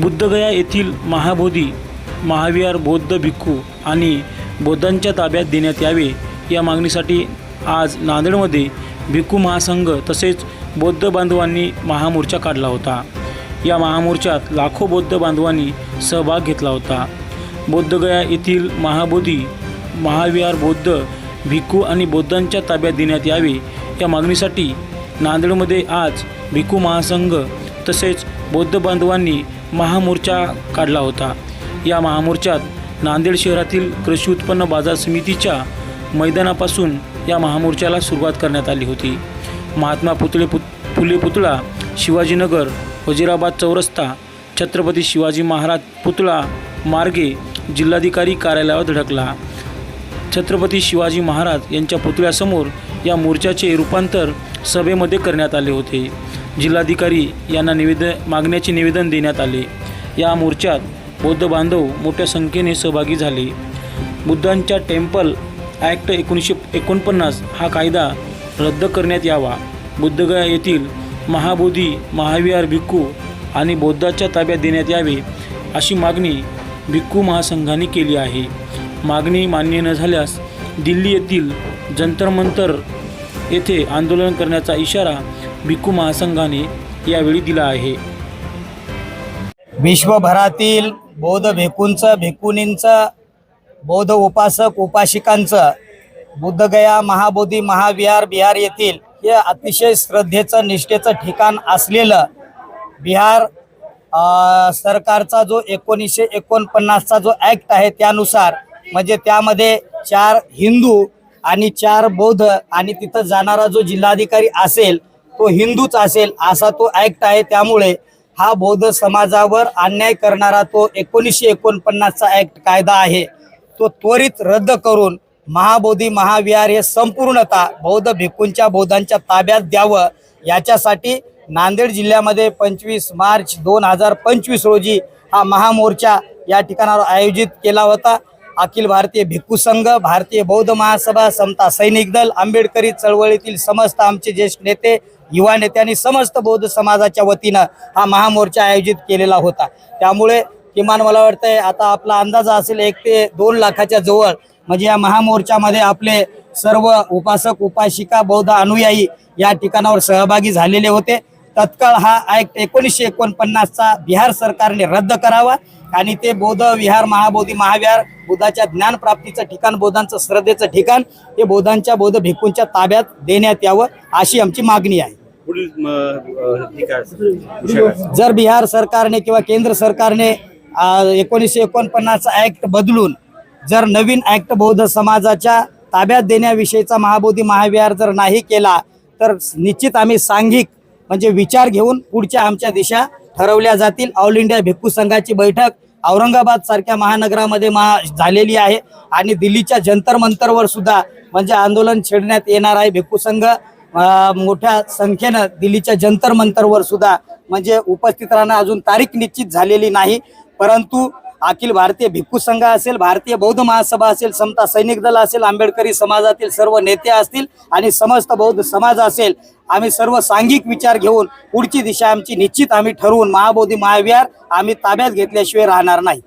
बुद्धगया येथील महाबोधी महाविहार बौद्ध भिक्खू आणि बौद्धांच्या ताब्यात देण्यात यावे या मागणीसाठी आज नांदेडमध्ये भिक्खू महासंघ तसेच बौद्ध बांधवांनी महामोर्चा काढला होता. या महामोर्चात लाखो बौद्ध बांधवांनी सहभाग घेतला होता. बौद्धगया येथील महाबोधी महाविहार बौद्ध भिक्खू आणि बौद्धांच्या ताब्यात देण्यात यावे या मागणीसाठी नांदेडमध्ये आज भिक्खू महासंघ तसेच बौद्ध बांधवांनी महामोर्चा काढला होता. या महामोर्चात नांदेड शहरातील कृषी उत्पन्न बाजार समितीच्या मैदानापासून या महामोर्चाला सुरुवात करण्यात आली होती. महात्मा पुतळे पुत फुले पुतळा शिवाजीनगर वजिराबाद चौरस्ता छत्रपती शिवाजी महाराज पुतळा मार्गे जिल्हाधिकारी कार्यालयावर धडकला. छत्रपती शिवाजी महाराज यांच्या पुतळ्यासमोर या मोर्चाचे रूपांतर सभेमध्ये करण्यात आले होते. जिल्हाधिकारी यांना निवेदन मागण्याचे निवेदन देण्यात आले. या मोर्चात बौद्ध बांधव मोठ्या संख्येने सहभागी झाले. बुद्धांच्या टेम्पल ॲक्ट एकोणीसशे एकोणपन्नास हा कायदा रद्द करण्यात यावा. बुद्धगया येथील महाबोधी महाविहार भिक्खू आणि बौद्धाच्या ताब्यात देण्यात यावे अशी मागणी भिक्खू महासंघाने केली आहे. मागणी मान्य न झाल्यास दिल्ली येथील जंतर मंतर येथे आंदोलन करण्याचा इशारा भिक्खू महासंघाने यावेळी दिला आहे. विश्वभरातील बौद्ध भिकूंचं भिक्खुनींचं बौद्ध उपासक उपासिकांचं बुद्धगया महाबोधी महाविहार बिहार येथील हे अतिशय श्रद्धेचं निष्ठेचं ठिकाण असलेलं बिहार सरकारचा जो एकोणीसशे एकोणपन्नासचा जो ॲक्ट आहे त्यानुसार म्हणजे त्यामध्ये चार हिंदू आणि चार बौद्ध आणि तिथं जाणारा जो जिल्हाधिकारी असेल तो हिंदूच असेल असा तो ॲक्ट आहे. त्यामुळे हा बौद्ध समाजावर अन्याय करणारा तो एकोणीसशे एकोणपन्नासचा ॲक्ट कायदा आहे. तो त्वरित रद्द करून महाबोधी महाविहार हे संपूर्णतः बौद्ध भिक्खूंच्या बौद्धांच्या ताब्यात द्यावं. याच्यासाठी नांदेड जिल्ह्यामध्ये पंचवीस मार्च दोन हजार पंचवीस रोजी हा महामोर्चा या ठिकाणावर आयोजित केला होता. अखिल भारतीय भिक्खू संघ भारतीय बौद्ध महासभा समता सैनिक दल आंबेडकरी चळवळीतील समस्त आमचे ज्येष्ठ नेते युवा नेत्यांनी समस्त बौद्ध समाजाच्या वतीनं हा महामोर्चा आयोजित केलेला होता. त्यामुळे किमान मला वाटतंय आता आपला अंदाज असेल एक ते दोन लाखाच्या जवळ. म्हणजे या महामोर्चामध्ये आपले सर्व उपासक उपासिका बौद्ध अनुयायी या ठिकाणावर सहभागी झालेले होते. तत्काळ हा ऍक्ट एकोणीसशे एकोणपन्नासचा बिहार सरकारने रद्द करावा आणि ते बौद्ध विहार महाबोधी महाविहार बुद्धाच्या ज्ञानप्राप्तीचं ठिकाण बौद्धांचं श्रद्धेचं ठिकाण हे बौद्धांच्या बौद्ध भिक्खूंच्या ताब्यात देण्यात यावं अशी आमची मागणी आहे? जर बिहार सरकारने किंवा केंद्र सरकारने एकोणीसशे एकोणपन्नासचा ऍक्ट बदलून जर नवीन ऍक्ट बौद्ध समाजाच्या ताब्यात देण्याविषयीचा महाबोधी महाविहार जर नाही केला तर निश्चित आम्ही सांघिक म्हणजे विचार घेऊन पुढच्या आमच्या दिशा ठरवल्या जातील. ऑल इंडिया भिक्खू संघाची बैठक औरंगाबाद सारख्या महानगरामध्ये महा झालेली आहे आणि दिल्लीच्या जंतर मंतरवर सुद्धा म्हणजे आंदोलन छेडण्यात येणार आहे. भिक्खू संघ मोठ्या संख्येनं दिल्लीच्या जंतर मंतरवर सुद्धा म्हणजे उपस्थित राहणं अजून तारीख निश्चित झालेली नाही. परंतु अखिल भारतीय भिक्खू संघ असेल भारतीय बौद्ध महासभा असेल समता सैनिक दल असेल आंबेडकरी समाजातील सर्व नेते असतील आणि समस्त बौद्ध समाज असेल आम्ही सर्व सांघिक विचार घेऊन पुढची दिशा आमची निश्चित आम्ही ठरवून महाबोधी महाविहार आम्ही ताब्यात घेतल्याशिवाय राहणार नाही.